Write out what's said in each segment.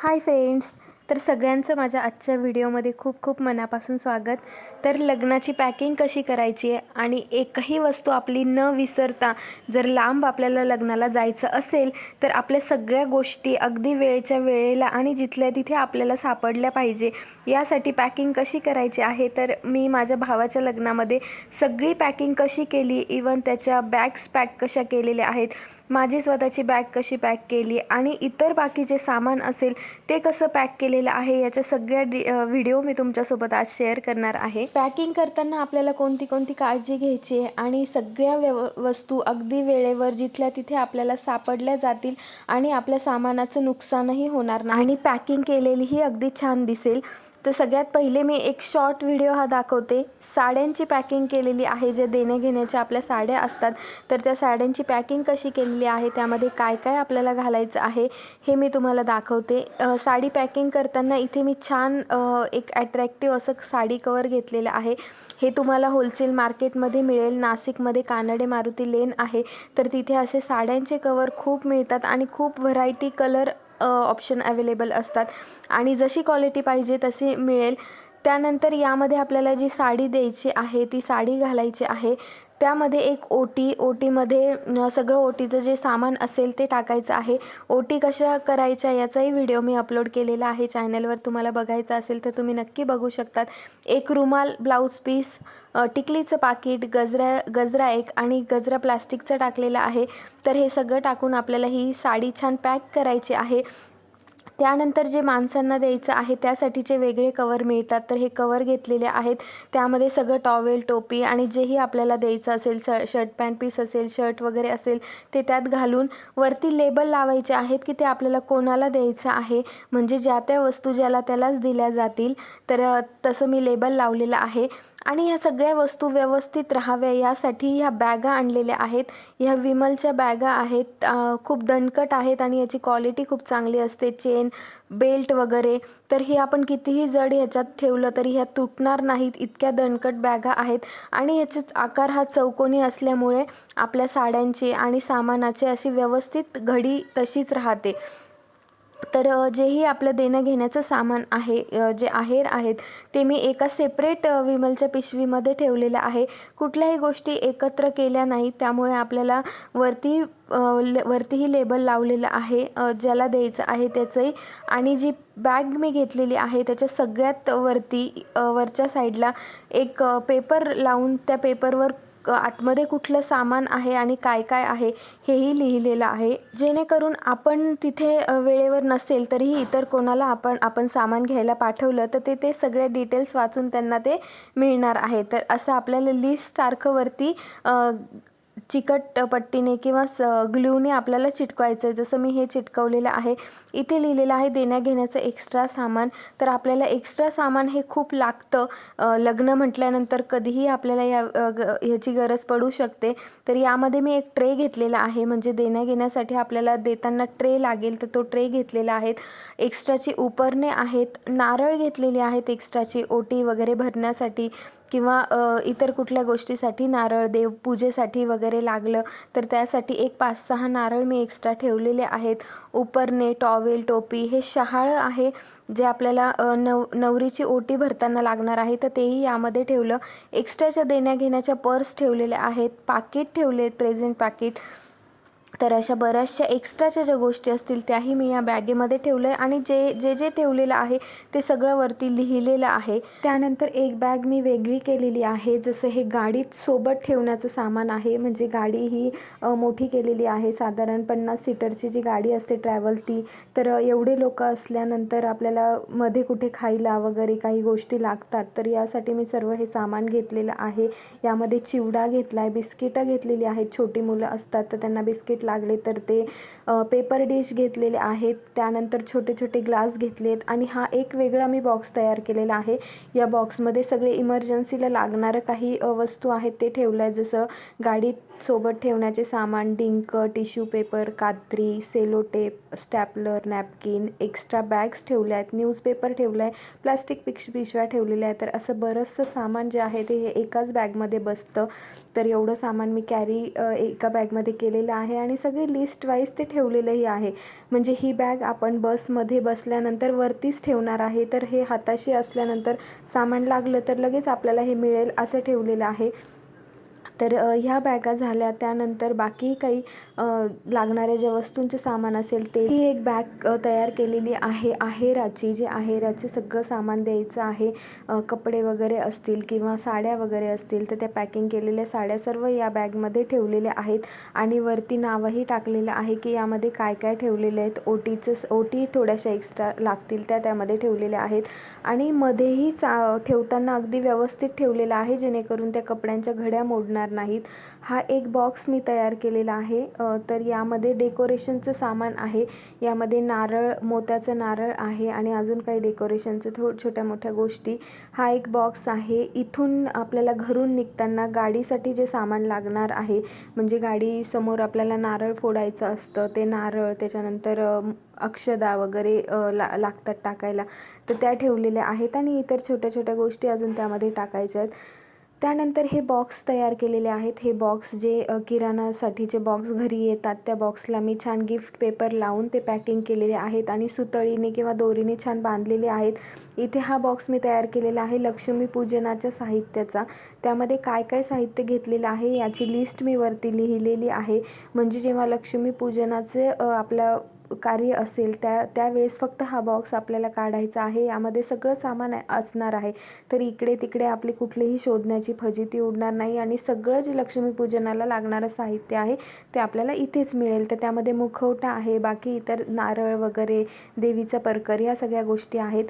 Hi friends तर सगळ्यांचं माझ्या आजच्या व्हिडिओमध्ये खूप खूप मनापासून स्वागत. तर लग्नाची पॅकिंग कशी करायची आहे आणि एकही वस्तू आपली न विसरता जर लांब आपल्याला लग्नाला जायचं असेल तर आपल्या सगळ्या गोष्टी अगदी वेळेच्या वेळेला आणि जिथल्या तिथे आपल्याला सापडल्या पाहिजे यासाठी पॅकिंग कशी करायची आहे? तर मी माझ्या भावाच्या लग्नामध्ये सगळी पॅकिंग कशी केली? इवन त्याच्या बॅग्स पॅक कशा केलेल्या आहेत? माझी स्वतःची बॅग कशी पॅक केली आणि इतर बाकी जे सामान असेल ते कसं पॅक केलेलं आहे याच्या सगळ्या डि व्हिडिओ मी तुमच्यासोबत आज शेअर करणार आहे. पॅकिंग करताना आपल्याला कोणती कोणती काळजी घ्यायची आहे आणि सगळ्या व्यव वस्तू अगदी वेळेवर जिथल्या तिथे आपल्याला सापडल्या जातील आणि आपल्या सामानाचं नुकसानही होणार नाही. आणि पॅकिंग केलेलीही अगदी छान दिसेल. तर सगळ्यात पहिले मी एक शॉर्ट व्हिडिओ हा दाखवते. साड्यांची पॅकिंग केलेली आहे जे देण्याघेण्याच्या आपल्या साड्या असतात. तर त्या साड्यांची पॅकिंग कशी केलेली आहे त्यामध्ये काय काय आपल्याला घालायचं आहे हे मी तुम्हाला दाखवते. साडी पॅकिंग करताना इथे मी छान एक ॲट्रॅक्टिव्ह असं साडी कवर घेतलेलं आहे. हे तुम्हाला होलसेल मार्केटमध्ये मिळेल. नाशिकमध्ये कानडे मारुती लेन आहे. तर तिथे असे साड्यांचे कवर खूप मिळतात आणि खूप व्हरायटी कलर ऑप्शन अवेलेबल असतात. आणि जशी क्वालिटी पाहिजे तशी मिळेल. त्यानंतर यामध्ये आपल्याला जी साडी द्यायची आहे ती साडी घालायची आहे त्यामध्ये एक ओटी ओटीमध्ये सगळं ओटीचं जे सामान असेल ते टाकायचं आहे. ओटी कशा करायच्या याचाही व्हिडिओ मी अपलोड केलेला आहे. चॅनलवर तुम्हाला बघायचा असेल तर तुम्ही नक्की बघू शकतात. एक रुमाल ब्लाऊज पीस टिकलीचं पाकिट गजरा गजरा एक आणि गजरा प्लास्टिकचं टाकलेलं आहे. तर हे सगळं टाकून आपल्याला ही साडी छान पॅक करायची आहे. त्यानंतर जे माणसांना द्यायचं आहे त्यासाठीचे वेगळे कवर मिळतात. तर हे कवर घेतलेले आहेत. त्यामध्ये सगळं टॉवेल टोपी आणि जेही आपल्याला द्यायचं असेल श शर्ट पॅन्ट पीस असेल शर्ट वगैरे असेल ते त्यात घालून वरती लेबल लावायचे आहेत की ते आपल्याला कोणाला द्यायचं आहे. म्हणजे ज्या त्या वस्तू ज्याला त्यालाच दिल्या जातील तर तसं मी लेबल लावलेलं आहे. आणि ह्या सगळ्या वस्तू व्यवस्थित राहाव्या यासाठी ह्या बॅगा आणलेल्या आहेत. ह्या विमलच्या बॅगा आहेत. खूप दणकट आहेत आणि याची क्वालिटी खूप चांगली असते. चेन बेल्ट वगैरे. तर ही आपण कितीही जड ह्याच्यात ठेवलं तरी ह्या तुटणार नाहीत. इतक्या दणकट बॅगा आहेत. आणि ह्याचे आकार हा चौकोनी असल्यामुळे आपल्या साड्यांची आणि सामानाची अशी व्यवस्थित घडी तशीच राहते. तर जेही आपलं देणं घेण्याचं सामान आहे जे आहेर आहेत ते मी एका सेपरेट विमलच्या पिशवीमध्ये ठेवलेलं आहे. कुठल्याही गोष्टी एकत्र केल्या नाही त्यामुळे आपल्याला वरती ले वरतीही लेबल लावलेलं आहे ज्याला द्यायचं आहे त्याचंही. आणि जी बॅग मी घेतलेली आहे त्याच्या सगळ्यात वरती वरच्या साईडला एक पेपर लावून त्या पेपरवर क- आतमध्ये कुठलं सामान आहे आणि काय काय आहे हेही लिहिलेलं आहे. जेणेकरून आपण तिथे वेळेवर नसेल तरीही इतर कोणाला आपण आपण सामान घ्यायला पाठवलं तर ते ते सगळे डिटेल्स वाचून त्यांना ते मिळणार आहे. तर असं आपल्याला लिस्टसारखं वरती चिकट पट्टीने किंवा स ग्ल्यूने आपल्याला चिटकवायचं आहे जसं मी हे चिटकवलेलं आहे इथे लिहिलेलं आहे देण्या घेण्याचं एक्स्ट्रा सामान. तर आपल्याला एक्स्ट्रा सामान हे खूप लागतं. लग्न म्हटल्यानंतर कधीही आपल्याला या ग- ह्याची गरज पडू शकते. तर यामध्ये मी एक ट्रे घेतलेला आहे. म्हणजे देण्या घेण्यासाठी आपल्याला देताना ट्रे लागेल तर तो ट्रे घेतलेला आहे. एक्स्ट्राची उपरणे आहेत. नारळ घेतलेली आहेत एक्स्ट्राची ओटी वगैरे भरण्यासाठी. किंवा इतर कुठल्या गोष्टीसाठी नारळ देवपूजेसाठी वगैरे लागलं तर त्यासाठी एक पाच सहा नारळ मी एक्स्ट्रा ठेवलेले आहेत. उपरणे टॉवेल टोपी हे शहाळं आहे जे आपल्याला नव नवरीची ओटी भरताना लागणार आहे तर तेही यामध्ये ठेवलं. एक्स्ट्राच्या देण्याघेण्याच्या पर्स ठेवलेल्या आहेत पाकिट ठेवले आहेत प्रेझेंट पाकिट तर अशा बऱ्याचशा एक्स्ट्राच्या ज्या गोष्टी असतील त्याही मी या बॅगेमध्ये ठेवलं आहे आणि जे जे जे ठेवलेलं आहे ते सगळं वरती लिहिलेलं आहे. त्यानंतर एक बॅग मी वेगळी केलेली आहे. जसं हे गाडीत सोबत ठेवण्याचं सामान आहे. म्हणजे गाडी ही मोठी केलेली आहे. साधारण पन्नास सीटरची जी गाडी असते ट्रॅव्हल ती तर एवढे लोक असल्यानंतर आपल्याला मध्ये कुठे खायला वगैरे काही गोष्टी लागतात तर यासाठी मी सर्व हे सामान घेतलेलं आहे. यामध्ये चिवडा घेतला आहे बिस्किटं घेतलेली आहेत. छोटी मुलं असतात तर त्यांना बिस्किट लागले तर ते पेपर डिश घेतलेले आहेत. त्यानंतर छोटे छोटे ग्लास घेतलेत. आणि हा एक वेगळा मी बॉक्स तयार केलेला आहे. या बॉक्समध्ये सगळे इमर्जन्सीला लागणारं काही वस्तू आहेत ते ठेवलं आहे जसं गाडीत सोबत ठेवण्याचे सामान डिंक टिश्यू पेपर कात्री cello tape stapler napkin extra bags ठेवल्या आहेत. न्यूजपेपर ठेवला आहे प्लास्टिक पिश पिशव्या ठेवलेल्या आहेत. तर असं बरंचसं सामान जे आहे ते हे एकाच बॅगमध्ये बसतं. तर एवढं सामान मी कॅरी एका बॅगमध्ये केलेलं आहे. आणि सगळे लिस्ट वाईज ते ठेवलेलंही आहे. म्हणजे ही बॅग आपण बसमध्ये बसल्यानंतर वरतीच ठेवणार आहे. तर हे हाताशी असल्यानंतर सामान लागलं तर लगेच आपल्याला हे मिळेल असं ठेवलेलं आहे. तर ह्या बॅगा झाल्या. त्यानंतर बाकी काही लागणाऱ्या ज्या वस्तूंचे सामान असेल ते ही एक बॅग तयार केलेली आहे. आहेराची जे आहेराचे सगळं सामान द्यायचं आहे. कपडे वगैरे असतील किंवा साड्या वगैरे असतील तर त्या पॅकिंग केलेल्या साड्या सर्व या बॅगमध्ये ठेवलेल्या आहेत. आणि वरती नावही टाकलेलं आहे की यामध्ये काय काय ठेवलेले आहेत. ओटीचं ओटी थोड्याशा एक्स्ट्रा लागतील त्या त्यामध्ये ठेवलेल्या आहेत. आणि मध्येही चा ठेवताना अगदी व्यवस्थित ठेवलेलं आहे जेणेकरून त्या कपड्यांच्या घड्या मोडणार नाहीत. हा एक बॉक्स मी तयार केलेला आहे. तर यामध्ये डेकोरेशनचं सामान आहे. यामध्ये नारळ मोत्याचं नारळ आहे आणि अजून काही डेकोरेशनचं थो छोट्या मोठ्या गोष्टी. हा एक बॉक्स आहे. इथून आपल्याला घरून निघताना गाडीसाठी जे सामान लागणार आहे म्हणजे गाडी समोर आपल्याला नारळ फोडायचं असतं ते नारळ त्याच्यानंतर अक्षदा वगैरे ला लागतात टाकायला. तर त्या ठेवलेल्या आहेत आणि इतर छोट्या छोट्या गोष्टी अजून त्यामध्ये टाकायच्या आहेत. त्यानंतर हे बॉक्स तयार केलेले आहेत. हे बॉक्स जे किराणासाठीचे बॉक्स घरी येतात त्या बॉक्सला मी छान गिफ्ट पेपर लावून ते पॅकिंग केलेले आहेत आणि सुतळीने किंवा दोरीने छान बांधलेले आहेत. इथे हा बॉक्स मी तयार केलेला आहे लक्ष्मीपूजनाच्या साहित्याचा. त्यामध्ये काय काय साहित्य घेतलेलं आहे याची लिस्ट मी वरती लिहिलेली आहे. म्हणजे जेव्हा लक्ष्मीपूजनाचे अ, आपलं कार्य असेल त्या त्यावेळेस फक्त हा बॉक्स आपल्याला काढायचा आहे. यामध्ये सगळं सामान असणार आहे. तर इकडे तिकडे आपली कुठलीही शोधण्याची फजिती उडणार नाही आणि सगळं जे लक्ष्मीपूजनाला लागणारं साहित्य आहे ते आपल्याला इथेच मिळेल. तर त्यामध्ये मुखवटा आहे बाकी इतर नारळ वगैरे देवीचा परकर ह्या सगळ्या गोष्टी आहेत.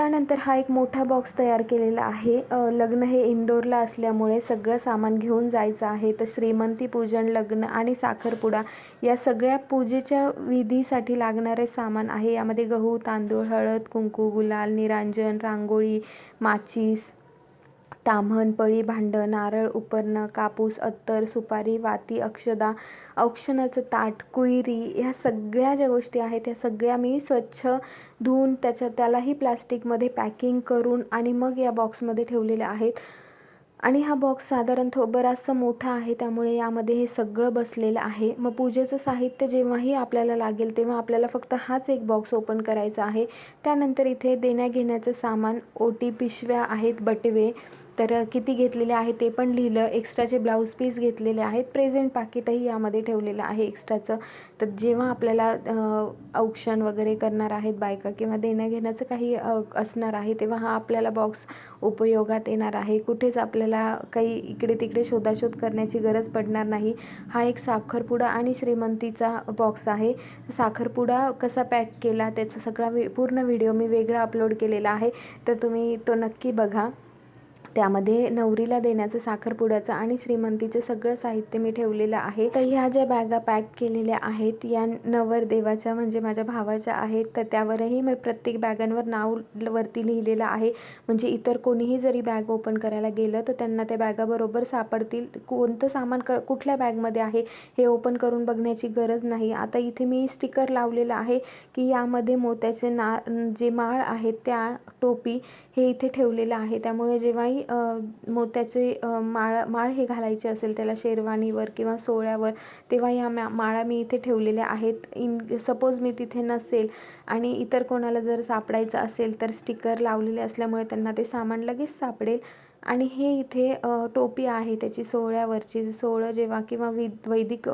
त्यानंतर हा एक मोठा बॉक्स तयार केलेला आहे. लग्न हे इंदोरला असल्यामुळे सगळं सामान घेऊन जायचं आहे. तर श्रीमंती पूजन लग्न आणि साखरपुडा या सगळ्या पूजेच्या विधीसाठी लागणारे सामान आहे. यामध्ये गहू तांदूळ हळद कुंकू गुलाल निरांजन रांगोळी माचीस ताम्हण पळी भांडं नारळ उपरणं कापूस अत्तर सुपारी वाती अक्षदा औक्षणाचं ताट कुयरी ह्या सगळ्या ज्या गोष्टी आहेत त्या सगळ्या मी स्वच्छ धुवून त्याच्या त्यालाही प्लास्टिकमध्ये पॅकिंग करून आणि मग या बॉक्समध्ये ठेवलेल्या आहेत. आणि हा बॉक्स साधारण बराचसा मोठा आहे त्यामुळे यामध्ये हे सगळं बसलेलं आहे. मग पूजेचं साहित्य जेव्हाही आपल्याला लागेल तेव्हा आपल्याला फक्त हाच एक बॉक्स ओपन करायचा आहे. त्यानंतर इथे देण्याघेण्याचं सामान ओटी पिशव्या आहेत बटवे तर किती घेतलेले आहे ते पण लिहिलं. एक्स्ट्राचे ब्लाऊज पीस घेतलेले आहेत. प्रेझेंट पाकिटही यामध्ये ठेवलेलं आहे एक्स्ट्राचं तर जेव्हा आपल्याला औक्षण वगैरे करणार आहेत बायका किंवा देण्याघेण्याचं काही असणार आहे तेव्हा हा आपल्याला बॉक्स उपयोगात येणार आहे. कुठेच आपल्याला काही इकडे तिकडे शोधाशोध करण्याची गरज पडणार नाही. हा एक साखरपुडा आणि श्रीमंतीचा बॉक्स आहे. साखरपुडा कसा पॅक केला त्याचा सगळा पूर्ण व्हिडिओ मी वेगळा अपलोड केलेला आहे. तर तुम्ही तो नक्की बघा. त्यामध्ये नवरीला देण्याचं साखरपुड्याचं आणि श्रीमंतीचं सगळं साहित्य मी ठेवलेलं आहे. तर ह्या ज्या बॅगा पॅक केलेल्या आहेत या नवरदेवाच्या म्हणजे माझ्या भावाच्या आहेत तर त्यावरही मी प्रत्येक बॅगांवर नाव वरती लिहिलेलं आहे. म्हणजे इतर कोणीही जरी बॅग ओपन करायला गेलं तर त्यांना त्या बॅगाबरोबर सापडतील. कोणतं सामान क कुठल्या बॅगमध्ये आहे हे ओपन करून बघण्याची गरज नाही. आता इथे मी स्टिकर लावलेलं आहे की यामध्ये मोत्याचे ना जे माळ आहेत त्या टोपी हे इथे ठेवलेलं आहे. त्यामुळे जेव्हाही मोत्याचे माळ माळ हे घालायचे असेल त्याला शेरवानीवर किंवा सोळ्यावर तेव्हा ह्या मा माळा मी इथे ठेवलेल्या आहेत. इन सपोज मी तिथे नसेल आणि इतर कोणाला जर सापडायचं असेल तर स्टिकर लावलेले असल्यामुळे त्यांना ते सामान लगेच सापडेल. आणि हे इथे टोपी आहे त्याची सोहळ्यावरची सोहळं जेव्हा किंवा वि वैदिक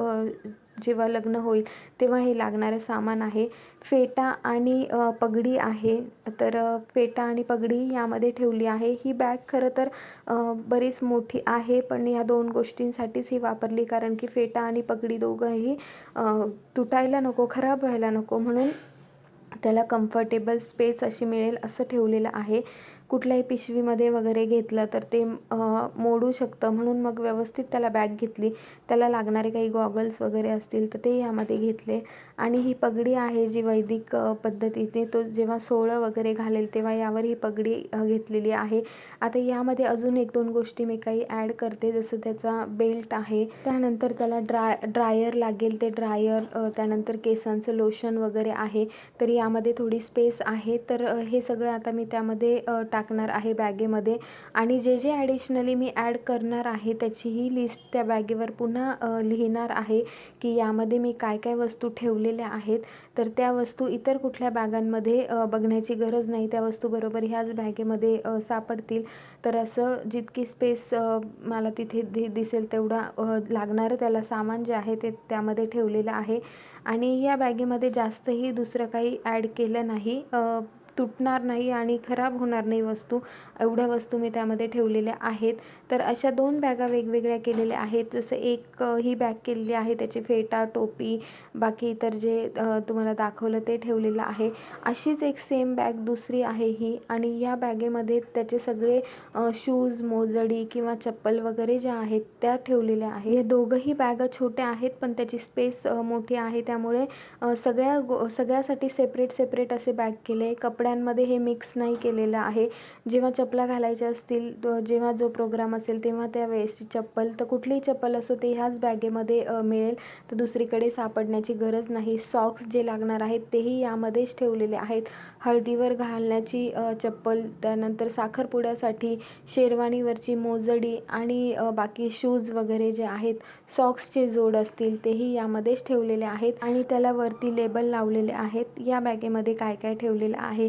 जेव्हा लग्न होईल तेव्हा हे लागणारं सामान आहे. फेटा आणि पगडी आहे. तर फेटा आणि पगडी यामध्ये ठेवली आहे. ही बॅग खरं तर बरीच मोठी आहे पण या दोन गोष्टींसाठीच ही वापरली. कारण की फेटा आणि पगडी दोघंही तुटायला नको खराब व्हायला नको. म्हणून त्याला कम्फर्टेबल स्पेस अशी मिळेल असं ठेवलेलं आहे. कुठल्याही पिशवीमध्ये वगैरे घेतलं तर ते मोडू शकतं. म्हणून मग व्यवस्थित त्याला बॅग घेतली. त्याला लागणारे काही गॉगल्स वगैरे असतील तर ते यामध्ये घेतले. आणि ही पगडी आहे जी वैदिक पद्धतीने तो जेव्हा सोळं वगैरे घालेल तेव्हा यावर ही पगडी घेतलेली आहे. आता यामध्ये अजून एक दोन गोष्टी मी काही ॲड करते. जसं त्याचा बेल्ट आहे. त्यानंतर त्याला ड्राय ड्रायर लागेल. ते ड्रायर त्यानंतर केसांचं लोशन वगैरे आहे. तर यामध्ये थोडी स्पेस आहे. तर हे सगळं आता मी त्यामध्ये टाकणार आहे बॅगेमध्ये. आणि जे जे ॲडिशनली मी ॲड करणार आहे त्याचीही लिस्ट त्या बॅगेवर पुन्हा लिहिणार आहे की यामध्ये मी काय काय वस्तू ठेवलेल्या आहेत. तर त्या वस्तू इतर कुठल्या बॅगांमध्ये बघण्याची गरज नाही. त्या वस्तूबरोबर ह्याच बॅगेमध्ये सापडतील. तर असं जितकी स्पेस मला तिथे दि दिसेल तेवढा लागणारं त्याला सामान जे आहे ते त्यामध्ये ठेवलेलं आहे. आणि या बॅगेमध्ये जास्तही दुसरं काही ॲड केलं नाही. तुटणार नाही आणि खराब होणार नाही वस्तू. एवढ्या वस्तू मी त्यामध्ये ठेवलेल्या आहेत. तर अशा दोन बॅगा वेगवेगळ्या केलेल्या आहेत. जसं एक ही बॅग केलेली आहे त्याची फेटा टोपी बाकी इतर जे तुम्हाला दाखवलं ते ठेवलेलं आहे. अशीच एक सेम बॅग दुसरी आहे ही आणि या बॅगेमध्ये त्याचे सगळे शूज मोजडी किंवा चप्पल वगैरे ज्या आहेत त्या ठेवलेल्या आहेत. हे दोघंही बॅगा छोट्या आहेत पण त्याची स्पेस मोठी आहे. त्यामुळे सगळ्या गो सगळ्यासाठी सेपरेट सेपरेट असे बॅग केले. कपडे कपड्यांमध्ये हे मिक्स नाही केलेलं आहे. जेव्हा चपला घालायच्या असतील तो जेव्हा जो प्रोग्राम असेल तेव्हा त्या वेळेसची चप्पल. तर कुठलीही चप्पल असो ते ह्याच बॅगेमध्ये मिळेल. तर दुसरीकडे सापडण्याची गरज नाही. सॉक्स जे लागणार आहेत तेही यामध्येच ठेवलेले आहेत. हळदीवर घालण्याची चप्पल त्यानंतर साखरपुड्यासाठी शेरवानीवरची मोजडी आणि बाकी शूज वगैरे जे आहेत सॉक्सचे जोड असतील तेही यामध्येच ठेवलेले आहेत. आणि त्याला वरती लेबल लावलेले आहेत. या बॅगेमध्ये काय काय ठेवलेलं आहे?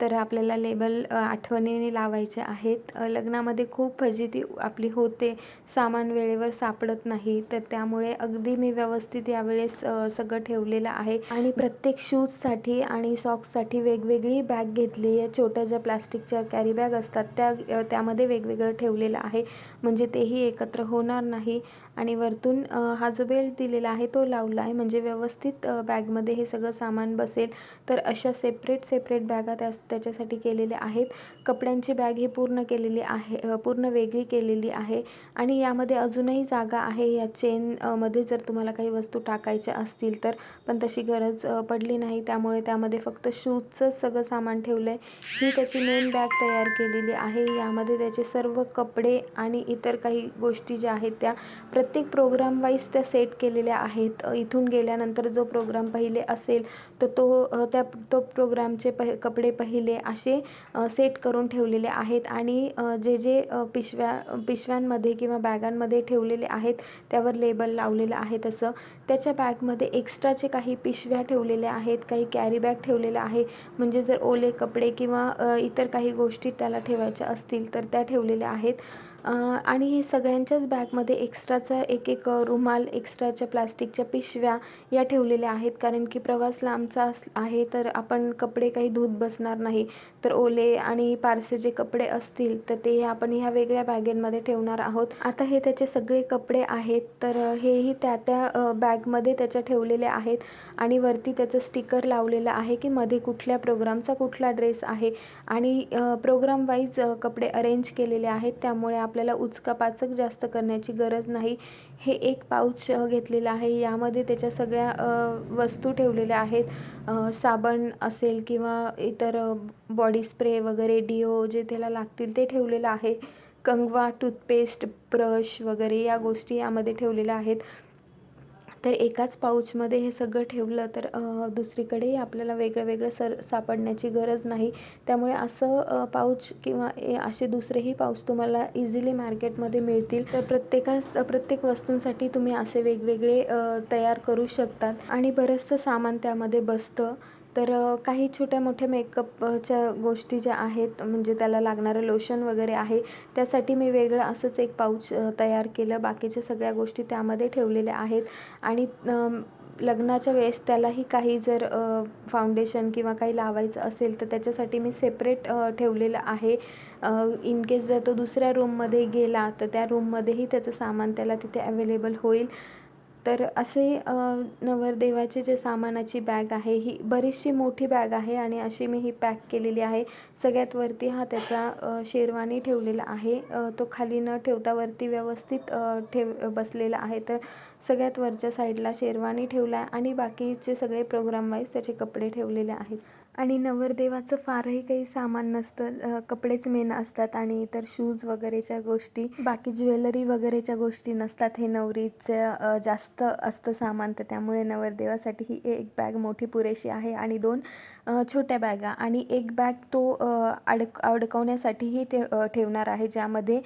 तर आपल्याला लेबल आठवणीने लावायचे आहेत. लग्नामध्ये खूप फजिती आपली होते. सामान वेळेवर सापडत नाही. तर त्यामुळे अगदी मी व्यवस्थित यावेळेस सगळं ठेवलेलं आहे. आणि प्रत्येक शूजसाठी आणि सॉक्ससाठी वेगवेगळी बॅग घेतली आहे. छोट्या ज्या प्लास्टिकच्या कॅरी बॅग असतात त्या त्यामध्ये वेगवेगळं ठेवलेलं आहे. म्हणजे तेही एकत्र होणार नाही. आणि वरतून हा जो बेल्ट दिलेला आहे तो लावला आहे म्हणजे व्यवस्थित बॅगमध्ये हे सगळं सामान बसेल. तर अशा सेपरेट सेपरेट बॅगा त्या त्याच्यासाठी केलेले आहेत. कपड्यांची बॅग ही पूर्ण केलेली आहे पूर्ण वेगळी केलेली आहे. आणि यामध्ये अजूनही जागा आहे. या चेनमध्ये जर तुम्हाला काही वस्तू टाकायच्या असतील तर पण तशी गरज पडली नाही. त्यामुळे त्यामध्ये फक्त शूजचंच सगळं सामान ठेवलं आहे ही त्याची मेन बॅग तयार केलेली आहे. यामध्ये त्याचे सर्व कपडे आणि इतर काही गोष्टी ज्या आहेत त्या प्रत्येक प्रोग्राम वाईज त्या सेट केलेल्या आहेत. इथून गेल्यानंतर जो प्रोग्राम पहिले असेल तर तो त्या तो प्रोग्रामचे पह कपडे पहिले असे सेट करून ठेवलेले आहेत. आणि जे जे पिशव्या पिशव्यांमध्ये किंवा बॅगांमध्ये ठेवलेले आहेत त्यावर लेबल लावलेलं आहे तसं. त्याच्या बॅगमध्ये एक्स्ट्राचे काही पिशव्या ठेवलेल्या आहेत काही कॅरी बॅग ठेवलेलं आहे. म्हणजे जर ओले कपडे किंवा इतर काही गोष्टी त्याला ठेवायच्या असतील तर त्या ठेवलेल्या आहेत. आणि हे सगळ्यांच्याच बॅगमध्ये एक्स्ट्राचा एक एक रुमाल एक्स्ट्राच्या प्लास्टिकच्या पिशव्या या ठेवलेल्या आहेत. कारण की प्रवास लांबचा अस आहे तर आपण कपडे काही धूत बसणार नाही. तर ओले आणि पारसे जे कपडे असतील तर ते आपण ह्या वेगळ्या बॅगेंमध्ये ठेवणार आहोत. आता हे त्याचे सगळे कपडे आहेत. तर हेही त्या त्या बॅगमध्ये त्याच्या ठेवलेले आहेत. आणि वरती त्याचं स्टिकर लावलेलं आहे की मध्ये कुठल्या प्रोग्रामचा कुठला ड्रेस आहे. आणि प्रोग्राम वाईज कपडे अरेंज केलेले आहेत. त्यामुळे आपल्याला उचकापाचक जास्त करण्याची गरज नाही. हे एक पाऊच घेतलेलं आहे. यामध्ये त्याच्या सगळ्या वस्तू ठेवलेल्या आहेत. साबण असेल किंवा इतर बॉडी स्प्रे वगैरे डिओ जे त्याला लागतील ते ठेवलेलं आहे. कंगवा टूथपेस्ट ब्रश वगैरे या गोष्टी यामध्ये ठेवलेल्या आहेत. तर एकाच पाऊचमध्ये हे सगळं ठेवलं तर दुसरीकडेही आपल्याला वेगळं वेगळं सर सापडण्याची गरज नाही. त्यामुळे असं पाऊच किंवा ए असे दुसरेही पाऊच तुम्हाला इझिली मार्केटमध्ये मिळतील. तर प्रत्येकास प्रत्येक वस्तूंसाठी तुम्ही असे वेगवेगळे तयार करू शकतात. आणि बरंचसं सामान त्यामध्ये बसतं. तर काही छोट्या मोठ्या मेकअपच्या गोष्टी ज्या आहेत म्हणजे त्याला लागणारं लोशन वगैरे आहे त्यासाठी मी वेगळं असंच एक पाऊच तयार केलं. बाकीच्या सगळ्या गोष्टी त्यामध्ये ठेवलेल्या आहेत. आणि लग्नाच्या वेळेस त्यालाही काही जर फाउंडेशन किंवा काही लावायचं असेल तर त्याच्यासाठी मी सेपरेट ठेवलेलं आहे. इन केस जर तो दुसऱ्या रूममध्ये गेला तर त्या रूममध्येही त्याचं सामान त्याला तिथे अवेलेबल होईल. तर असे नवरदेवाचे जे सामानाची बॅग आहे ही बरीचशी मोठी बॅग आहे आणि अशी मी ही पॅक केलेली आहे. सगळ्यात वरती हा त्याचा शेरवानी ठेवलेला आहे. तो खाली न ठेवता वरती व्यवस्थित ठेव बसलेला आहे. तर सगळ्यात वरच्या साईडला शेरवानी ठेवला आहे आणि बाकीचे सगळे प्रोग्राम वाईज त्याचे कपडे ठेवलेले आहेत. आणि नवरदेवाचं फारही काही सामान नसतं. कपडेच मेन असतात आणि इतर शूज वगैरेच्या गोष्टी बाकी ज्वेलरी वगैरेच्या गोष्टी नसतात. हे नवरीचं जास्त असतं सामान तर त्यामुळे नवरदेवासाठी ही एक बॅग मोठी पुरेशी आहे. आणि दोन छोट्या बॅगा. आणि एक बॅग तो अडक अडकवण्यासाठीही ठे ठेवणार आहे ज्यामध्ये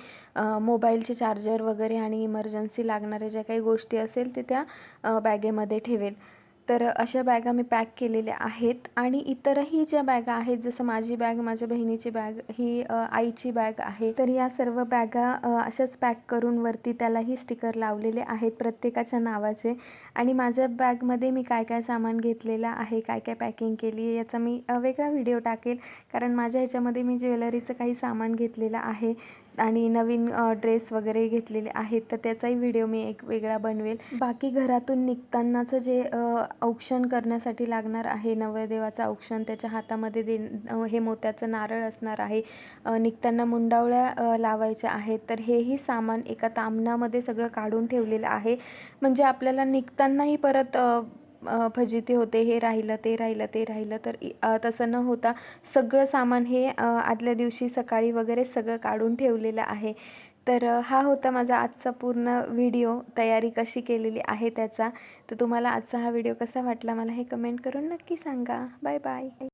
मोबाईलचे चार्जर वगैरे आणि इमर्जन्सी लागणाऱ्या ज्या काही गोष्टी असेल ते त्या बॅगेमध्ये ठेवेल. तर अशा बॅगा मी पॅक केलेल्या आहेत. आणि इतरही ज्या बॅगा आहेत जसं माझी बॅग माझ्या बहिणीची बॅग ही आईची बॅग आहे. तर या सर्व बॅगा अशाच पॅक करून वरती त्यालाही स्टिकर लावलेले आहेत प्रत्येकाच्या नावाचे. आणि माझ्या बॅगमध्ये मी काय काय सामान घेतलेलं आहे काय काय पॅकिंग केली आहे याचा मी वेगळा व्हिडिओ टाकेल. कारण माझ्या ह्याच्यामध्ये मी ज्वेलरीचं काही सामान घेतलेलं आहे. आणि नवीन ड्रेस वगैरे घेतलेले आहेत तर त्याचाही व्हिडिओ मी एक वेगळा बनवेल. बाकी घरातून निघतानाचं जे औक्षण करण्यासाठी लागणार आहे नवरदेवाचं औक्षण त्याच्या हातामध्ये दे हे मोत्याचं नारळ असणार आहे. निघताना मुंडावळ्या लावायच्या आहेत तर हेही सामान एका तामणामध्ये सगळं काढून ठेवलेलं आहे. म्हणजे आपल्याला निघतानाही परत फजिती होते हे राहिलं ते राहिलं ते राहिलं. तर तसं न होता सगळं सामान हे आदल्या दिवशी सकाळी वगैरे सगळं काढून ठेवलेलं आहे. तर हा होता माझा आजचा पूर्ण व्हिडिओ. तयारी कशी केलेली आहे त्याचा. तर तुम्हाला आजचा हा व्हिडिओ कसा वाटला मला हे कमेंट करून नक्की सांगा. Bye bye.